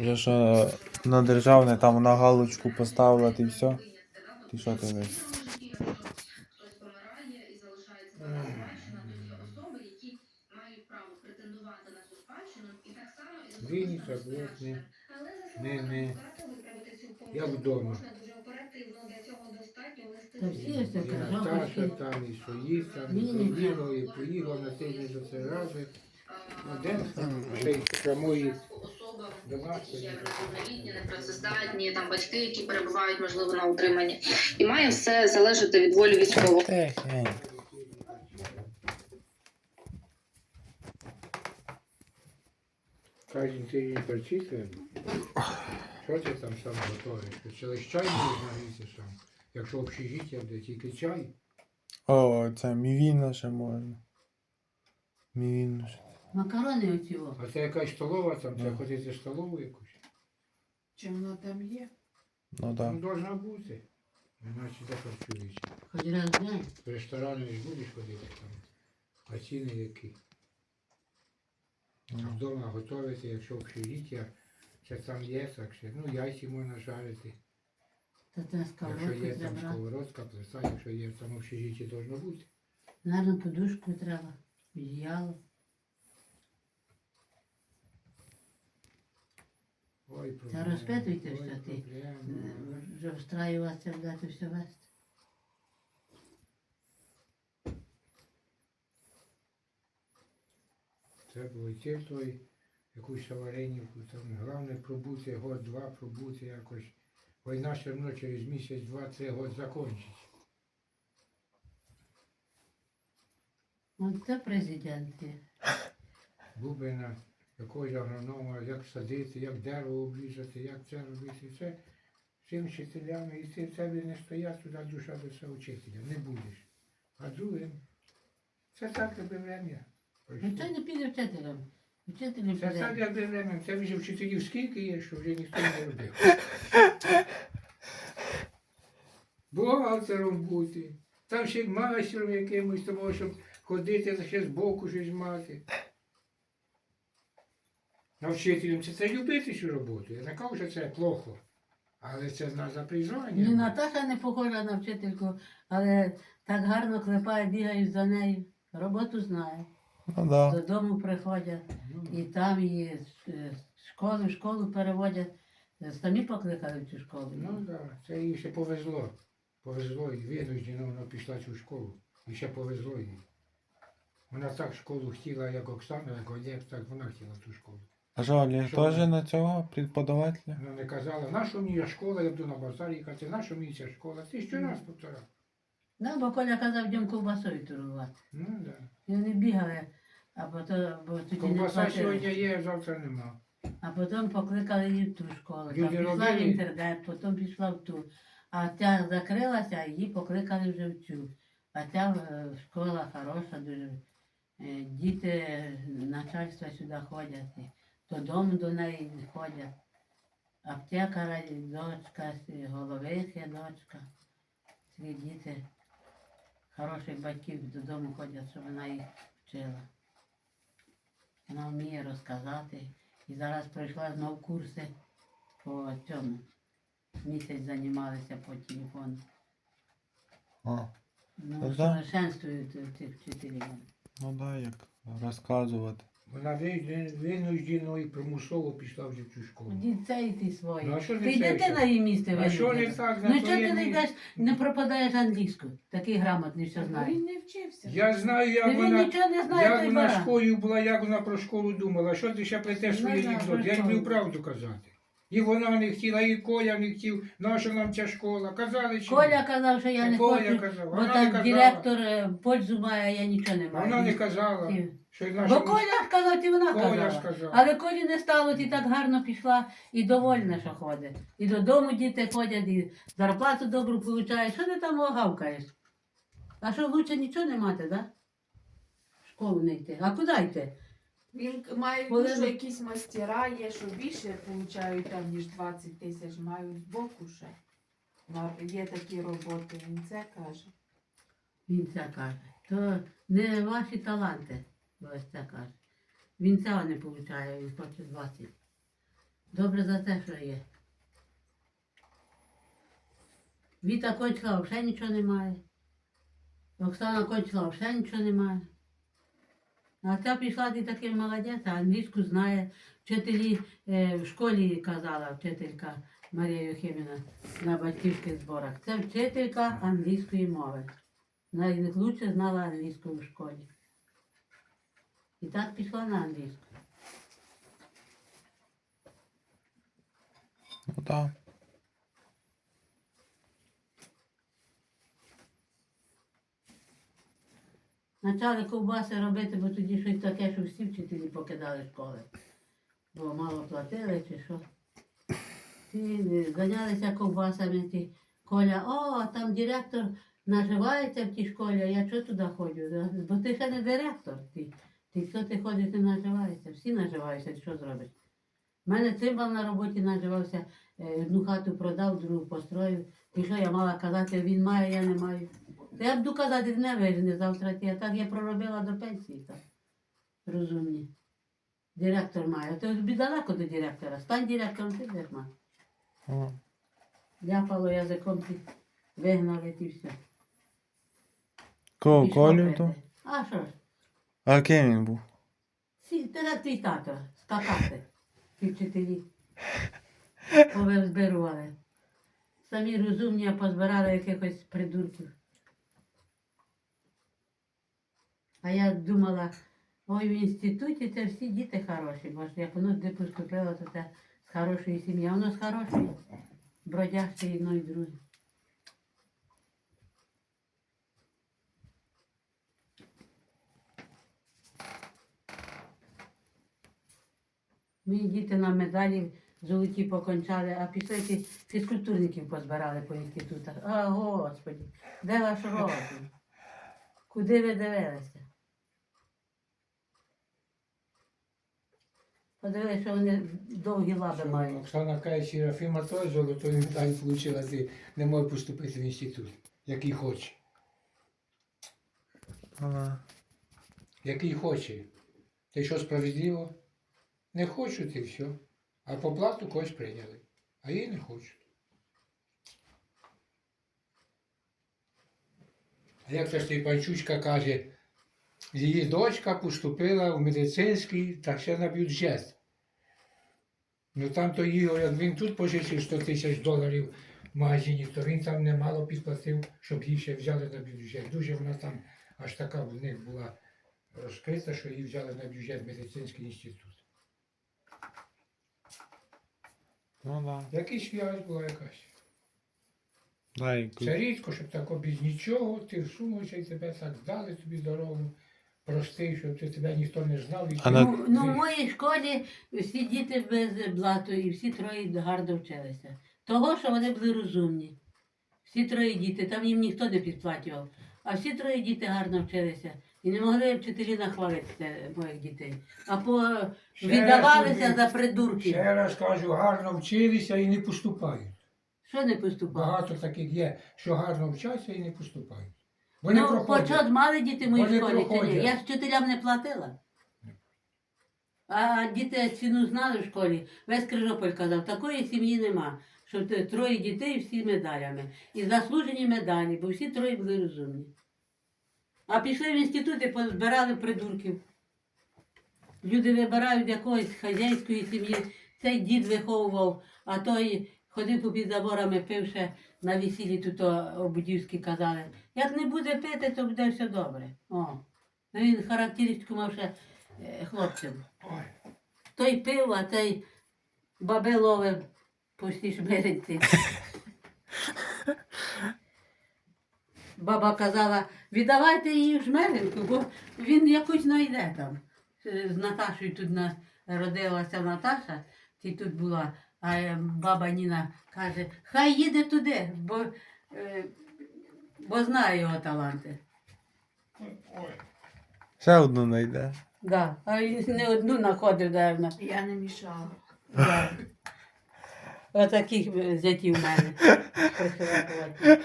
Вже що на державне там на галочку поставила і все. Ти що ти весь? Хтось помирає і залишається така спадщина, то є особи, які мають право претендувати на цю спадщину, і так само і Вінниця, блок, не, Але не, помилку вдома. І Наташа там, і Соїз там, і Вінниця. і поїхав на тиждень за це рази. Один ще й прямої особам, до нас. які є неповнолітні, непрацездатні, там батьки, які перебувають, можливо, на утриманні. І має все залежати від волі військового. Кожен тиждень перечислює. Що ти там сам готуєш? Через чай можна гріти сам. Якщо общежиття, де тільки чай. О, це мівіна ще можна. Мівіна ще. Макарони оці о. А це якась столова там, це ходити столову якусь. Чи воно там є? Ну так. Ну, должна бути. Іначе де харчуєшся. Хоч раз в. В ресторани ж будеш ходити там. А ціни які. А Ну. вдома готувати, якщо общежиття, це там є, так ще. Ну, яйці можна жарити. Та це Якщо сковородку є там треба. сковородка, плита, якщо є там общежиття, должно бути. Наверно, подушку треба. Одіяло. Та розпитуйте, що ти проблема. е, вже встраюватися, дати все вести. Треба йти в той, якусь аварійнівку, там головне пробути, год-два пробути якось. Війна все одно через місяць, два-три год закінчиться. От це президент є. Якогось агронома, як садити, як дерево обрізати, як це робити. Це цим вчителями, і ти в тебе не стоять туди душа до свого вчителя, не будеш. А другим, це так якби время. Ну це не піде вчителем. Вчителем Це так якби время. Це вже вчителів скільки є, що вже ніхто не робив. Бухгалтером бути. Там ще й майстром якимось, тому щоб ходити, ще з боку щось мати. А це треба любити цю роботу. Я не кажу, що це плохо. Але це на за Ні, призвання. Наташа не похожа на вчительку, але так гарно клепає, бігають за нею. Роботу знає. Ну да. Додому приходять. Ну, І там її е, в школу переводять. Самі покликали в цю школу. Ну так, це їй ще повезло. Повезло, і винуждено вона пішла цю школу. І ще повезло їй. Вона так школу хотіла, як Оксана, як Олег, так вона хотіла ту школу. А що, Олег Що теж ви? на цього преподавателя? Вона не казала, на що мені школа, я буду на базарі, і каже, на що мені ця школа? Ти що раз повторяв. Да, бо Коля казав, йдемо ковбасою торгувати. Ну так. І вони бігали, а потім, бо тоді не Ковбаса сьогодні платили. є, а завтра нема. А потім покликали її в ту школу. Там Люди пішла в робили? інтернет, потім пішла в ту. А ця закрилася, а її покликали вже в цю. А ця е, школа хороша, дуже. Е, Діти начальства сюди ходять, додому до неї ходять. Аптекара дочка, головихи дочка. Ці діти хороших батьків додому ходять, щоб вона їх вчила. Вона вміє розказати. І зараз пройшла знов курси по цьому. Місяць займалися по телефону. А, Ну, Ну, да. совершенствують цих вчителів. ну да, як розказувати. Вона винуждено- винуждено і примусово пішла вже в цю школу. Дітей ти свої. Ну, а що ти дітей йдете що? на її місце А що не так? на Ну чого твоє ти не місце? йдеш, не пропадаєш англійську? Такий грамотний все знає. він не вчився. Я знаю, як Ти він вона, нічого не знає, як той вона баран. школою була, як вона про школу думала. Що ти ще плетеш Ну, свої да, анекдоти? Я про люблю школу. правду казати. І вона не хотіла, і Коля не хотів. Наша нам ця школа? Казали, що Коля казав, що я не Коля хочу, казав, бо вона не там казала. директор е, пользу має, а я нічого не маю. вона не казала. Ті. Бо Коля сказав, і вона Коля казала. Але Колі не стало, ти так гарно пішла і довольна, що ходить. І додому діти ходять, і зарплату добру получаєш. Що ти там гавкаєш? А що лучше нічого не мати, да? В школу не йти. А куди йти? Він має Коли що ми- якісь мастера є, що більше получають там, ніж 20 тисяч, мають збоку ще. На- Є такі роботи, він це каже. Він це каже. То не ваші таланти, ось. Він цього не получає, він хоче 20. Добре за те, що є. Віта кончила, взагалі нічого немає. Оксана кончила, взагалі нічого немає. А ця пішла ти такий молодець, а англійську знає. Вчителі е, в школі казала вчителька Марія Юхиміна на батьківських зборах. Це вчителька англійської мови. Найкраще знала англійську в школі. І так пішла на англійську. Ну так. Почали ковбаси робити, бо тоді щось таке, що всі вчителі покидали школи. Бо мало платили чи що. І е, зайнялися ковбасами ті. Коля, о, там директор наживається в тій школі, а я чого туди ходжу? Бо ти ще не директор. Ти, ти що ти ходиш, не наживаєшся. Всі наживаються, що зробиш? У мене цимбал на роботі наживався, е, одну хату продав, другу построїв. І що я мала казати, він має, я не маю. Та я буду казати, не вижене завтра ті, а так я проробила до пенсії. Так. Розумні. Директор має. То тобі далеко до директора. Стань директором, ти мати. О. Ляпало язиком ти вигнали і все. Колю то? А що ж? А ким він був? Сі, ти як твій тато, скакати. Ті вчителі. Повизбирували. Самі розумні, а позбирали якихось придурків. А я думала, ой, в інституті це всі діти хороші, бо як воно де поступило, то це з хорошої сім'ї. Воно з хорошої. Бродяжці одно і друге. Мої діти на медалі золоті покончали, а пішли ті фізкультурників позбирали по інститутах. А, Господи, де ваш розум? Куди ви дивилися? Подивилися, що вони довгі лаби мають. Оксана каже, що Єрофіма теж золотою медаль отримала, ти не може поступити в інститут, який хоче. Ага. Який хоче. Ти що справедливо? Не хочуть і все. А по плату когось прийняли. А її не хочуть. А як це ж ти панчучка каже, її дочка поступила в медицинський та ще на бюджет. Ну там то Ігор, як він тут пожичив 100 тисяч доларів в магазині, то він там немало підплатив, щоб її ще взяли на бюджет. Дуже вона там аж така в них була розкрита, що її взяли на бюджет медицинський інститут. Ну да. Якийсь в'язь була якась. Дай Це рідко, щоб так без нічого, ти всунувся і тебе так здали тобі дорогу, простий, щоб ти тебе ніхто не знав. І А на- Ну, ну, в моїй школі всі діти без блату і всі троє гарно вчилися. Того, що вони були розумні. Всі троє діти, там їм ніхто не підплатював. А всі троє діти гарно вчилися. І не могли вчителі нахвалити моїх дітей. А по Ще віддавалися раз за придурків. Ще раз кажу, гарно вчилися і не поступають. Що не поступало? Багато таких є, що гарно вчаться і не поступають. Вони Ну, проходять. почат мали діти в Вони школі чи ні? проходять. Я ж вчителям не платила. А діти ціну знали в школі. Весь Крижополь казав, такої сім'ї нема. Що ти- троє дітей всі медалями. І заслужені медалі, бо всі троє були розумні. А пішли в інститут і позбирали придурків. Люди вибирають якоїсь хазяйської сім'ї. Цей дід виховував, а той ходив попід заборами, пив ще на весіллі тут обудівські казали. Як не буде пити, то буде все добре. О. Ну, Він характеристику мав ще е, хлопців. Той пив, а цей баби ловив пусті шмириці. Баба казала, віддавайте її в жмеринку, бо він якусь знайде там. Е, З Наташою тут нас родилася Наташа, і тут була. А е, баба Ніна каже, хай їде туди, бо, е, бо знає його таланти. Ще одну знайде. Да. А він не одну знаходив, напевно. Я не мішала. Да. Отаких зятів в мене.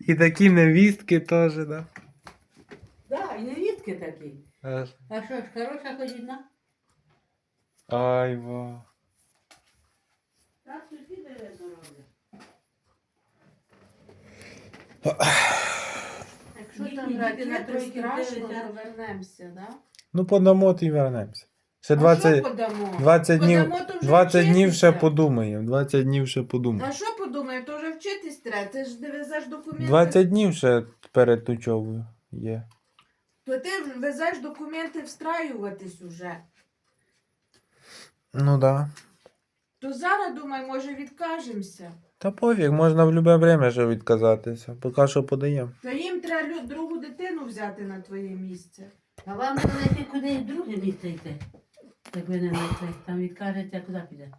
І такі невістки теж, да? Да, і невістки такі. А, А що ж, хороша ходіна? Айва. Так, сусіди не здорові. Якщо там раді на тройки дивиться, повернемося, да? Ну, подамо і вернемося. Ще 20, 20 днів, 20 днів ще подумаємо. 20 днів ще подумаємо. А що подумаємо? Вчитись треба, ти ж не везеш документи. 20 днів ще перед ночовою є. То ти ж везеш документи встраюватись уже. Ну да. То зараз, думай, може відкажемося. Та пофіг, можна в будь-яке время ще відказатися. Поки що подаємо. То їм треба лю- другу дитину взяти на твоє місце. А вам знайти куди в друге місце йти. Як ви не знайшли. Там відкажете, куди піде.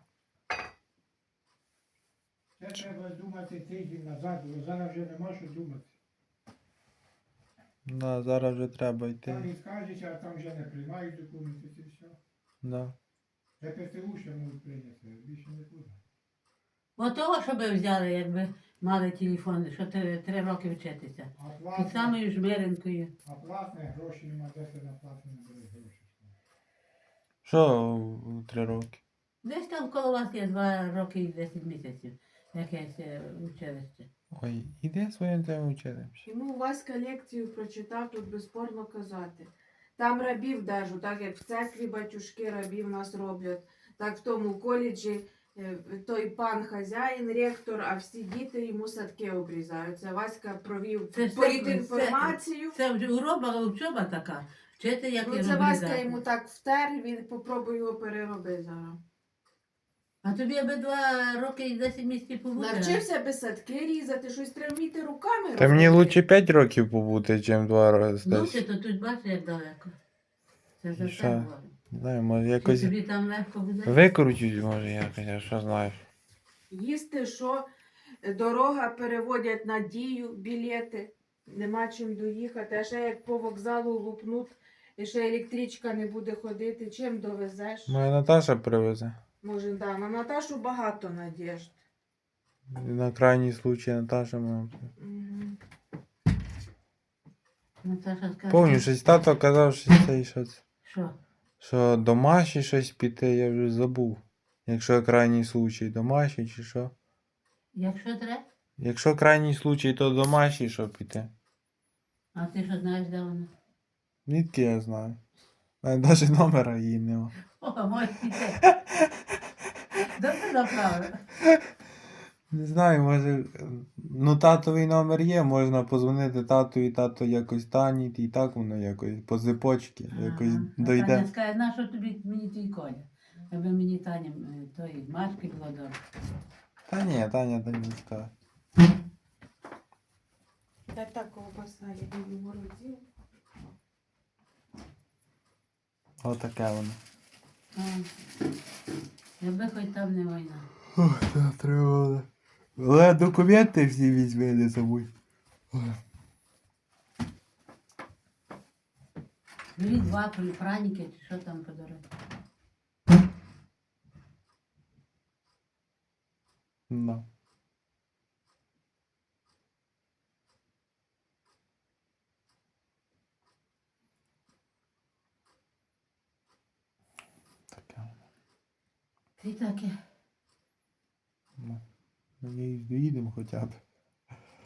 Це треба думати тиждень назад, бо зараз вже нема що думати. Да, зараз вже треба Там йти. відкажеться, а там вже не приймають документи, це все. Да. Для ПТУ ще можуть прийняти, більше не буде. От того, що би взяли, якби мали телефон, що три, три роки вчитися. А Під платне, самою жмеренкою. а платне гроші нема, де ти на платне не береш гроші. Що три роки? Десь там коло вас є два роки і 10 місяців. Якесь е, училище. Ой, іди своїм тим училищем. Йому Васька лекцію прочитав, тут безспорно казати. Там рабів держу, так як в церкві батюшки рабів нас роблять, так в тому коледжі е, той пан хазяїн, ректор, а всі діти йому садки обрізаються. Васька провів Це ж політінформацію. Це вже уроба, учоба така. Вчити, як Ну, це Васька йому так втер, він попробує його переробити зараз. А тобі аби два роки і 10 місяців побути. Навчився би садки різати, щось треба вміти руками Та мені лучше 5 років побути, ніж 2 рази. Ну, ти то тут бачиш, як далеко. Це за. Не знаю, може Чи якось тобі там легко буде? викрутюсь, може якось, я що знаю. Їсти, що дорога переводять на дію, білети, нема чим доїхати, а ще як по вокзалу лупнуть, і ще електричка не буде ходити, чим довезеш? Моя Наташа привезе. Може, да, на Наташу багато надіжд. На крайній случай Наташа мене. Мгм. Наташа скаже, Помню, щось тато казав, що це щось. Що? Що до Маші щось піти, я вже забув. Якщо крайній случай до Маші чи що. Якщо треба, Якщо крайній случай, то до Маші що піти. а ти що знаєш, де вона? Звідки я знаю? Навіть номера її нема. О, піти. Добре направили. Не знаю, може. Ну, татовий номер є, можна позвонити тату і тато якось таніть, і так воно якось по зипочці, якось А дойде. Таня скаже, на що тобі мені твій коня? Аби мені Таня е, тої Машки було добре. Та ні, Таня та не скаже. Та так ковбаса, я люблю морозів. Отаке воно. А, Якби хоч там не війна. Ох, та треба. Але документи всі візьми не забудь. Бери два праніки чи що там подарує. Да. Ти таке. Ну, Надіюсь, доїдемо хоча б.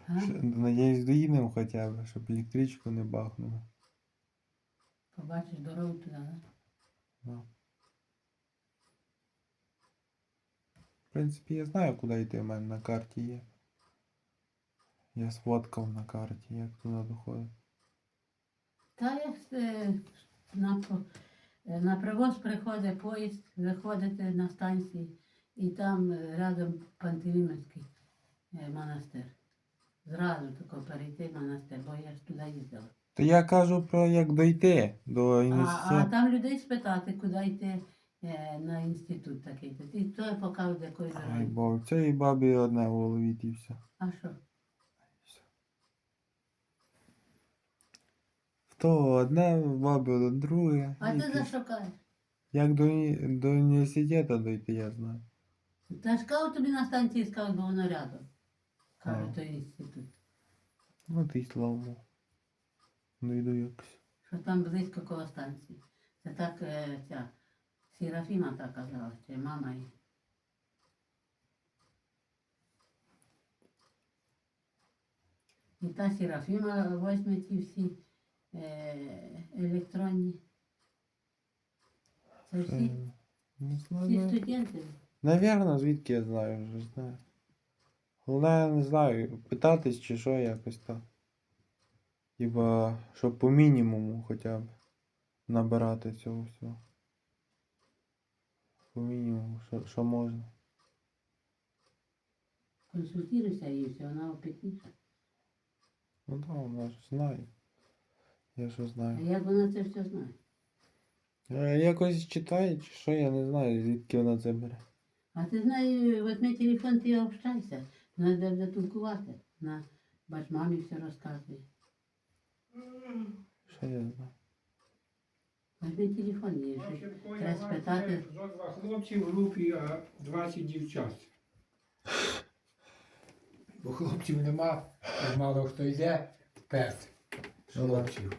А? Надіюсь, доїдемо хоча б, щоб електричку не бахнуло. Побачиш дорогу туди, да? Да. В принципі, я знаю, куди йти, в мене на карті є. Я сфоткав на карті, як туди доходить. Та як е, на, по- на привоз приходить поїзд, виходите на станції, і там е, рядом Пантелеймонський е, монастир. Зразу тако перейти монастир, бо я ж туди їздила. То я кажу про як дойти до А, а там людей спитати, куди йти е, на інститут такий. І той покаже, до якої Ай, бо в цій бабі одне в голові і все. А що? В того одне, в бабі одне друге. А і ти ти- за що кажеш? Як до, уні- до університету дойти, я знаю. Та ж кажу тобі на станції сказав, бо воно рядом. Каже, А. той інститут. Ну ти й слава Богу. Дойду якось. Що там близько коло станції. Це так е, ця Серафіма так казала, чи мама її. І та Серафіма возьме ті всі е, електронні. Це всі, Е, Не всі знаю. студенти. Навірно, звідки я знаю, вже знаю. Головне, я не знаю, питатись чи що якось так. Хіба, щоб по мінімуму хоча б набирати цього всього. По мінімуму, що, що можна. Консультуйся і все, вона опитніша. Ну так, вона ж знає. Я що знаю. А як вона це все знає? Е, Якось читає, чи що, я не знаю, звідки вона це бере. А ти знаєш, возьми телефон, ти общайся. Треба буде толкувати. На, бач, мамі все розказує. Що я знаю. Возьми телефон, общем, Коля Треба спитати. два хлопці в групі, а 20 дівчат. Бо хлопців нема, мало хто йде, да. Хлопців.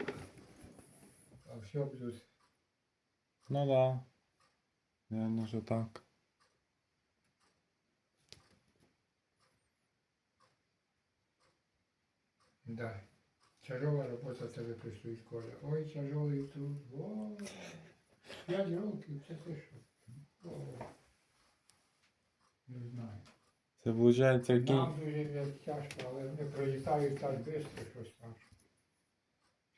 А все будуть. Ну да. Наверно, що так. Да. Тяжова робота тебе предстоїть, Коля. Ой, тяжелий труд. О, п'ять років, це ти що? О, не знаю. Це виходить, який. Нам дуже тяжко, але вони пролітають так швидко, щось там.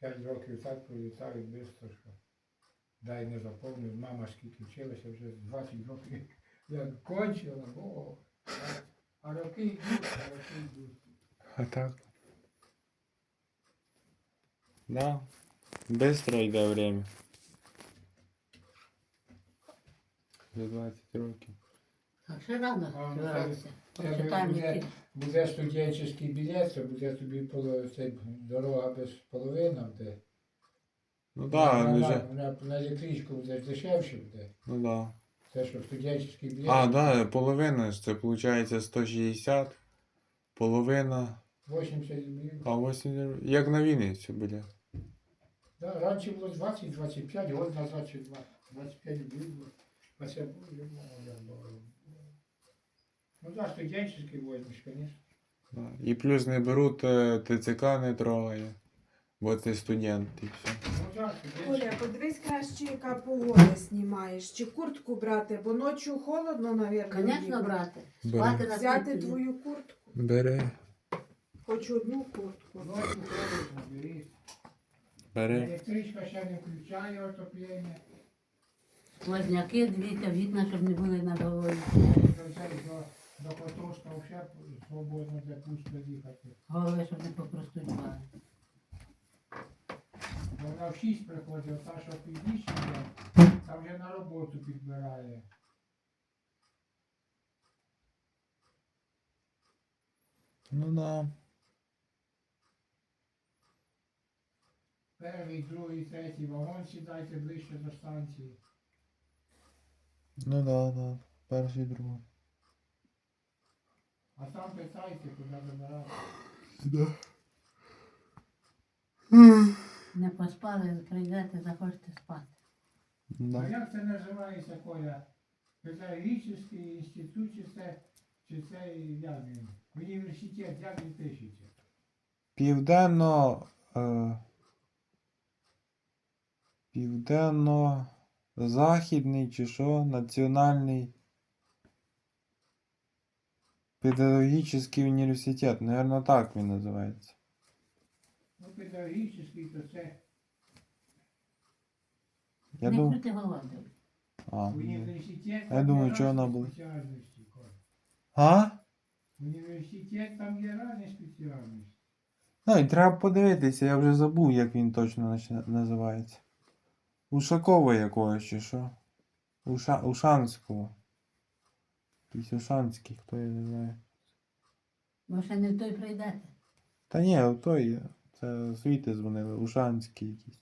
П'ять років так пролітають швидко, що дай не заповнив. Мама скільки вчилася, вже 20 років як кончила, о, а- а роки йдуть, а роки йдуть. А так. Да. Быстро йде время. За 20 років. А ще рано А, ну, це- Почитаємо буде- які. Буде студентський білет, це буде тобі поло- це дорога без половини буде. Ну да, на, на, вже. на, на електричку буде дешевше буде. Ну да. Це що студентський білет. А, да, половина ж це виходить 160. Половина. 80 рублів. А 80. Як на Вінницю буде. Да, раніше було 20-25, год назад чи 20, 25 рублів. А це боже. Ну да, студенческий возьмеш, конечно. Да. І плюс не беруть е, ТЦК не трогає. Бо ти студент і все. Ну да, студенческий. Коля, подивись краще, яка погода знімаєш. Чи куртку брати, бо ночі холодно, навірно. Звісно, брати. Бери. Спати на Взяти твою куртку. Бери. Хоч одну куртку. Ночью холодно, бери. Бери. Електричка ще не включає отоплення. Сквозняки, дивіться, вікна, щоб не були на голові. До Котовська взагалі свободно для пусто їхати. Голови, щоб не попростудювали. Вона в 6 приходить, та, що північна, та вже на роботу підбирає. Ну да. Перший, другий, третій вагон сідайте ближче до станції. Ну да, да. Перший другий. А там питайте, куди забирати. Да. Не поспали, прийдете, захочете спати. А як це називається, Коля? Педагогічний інститут чи це, чи це як він? Університет, як він пишеться? Південно. Е, Південно-Західний чи що? Національний педагогічний університет. Наверно, так він називається. Ну, педагогічний, то це Я не думаю. крути головою. А, університет. Я там думаю, різні вона була? а? Університет там є різні спеціальності. Ну, і треба подивитися, я вже забув, як він точно називається. Ушакова якогось чи що? Уша... Ушанського. Якийсь Ушанський, хто я не знаю. Бо ще не в той прийдете. Та ні, той, це звідти дзвонили, Ушанський якийсь.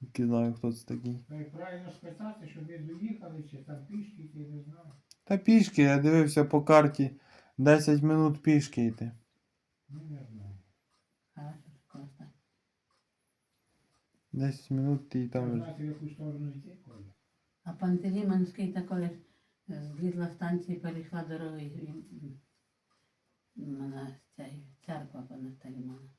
Тільки знаю, хто це такий. Ну, як правильно спитати, щоб ви доїхали, чи там пішки, йти, не знаю. Та пішки, я дивився по карті 10 минут пішки йти. Ну, не знаю. Хорошо, класно. 10 минут і Там... там. Знати, в яку сторону йти, Коля. А Пантелеймонський також Е, злізла станції, перейшла дорогою і мене ця церква понатаймала.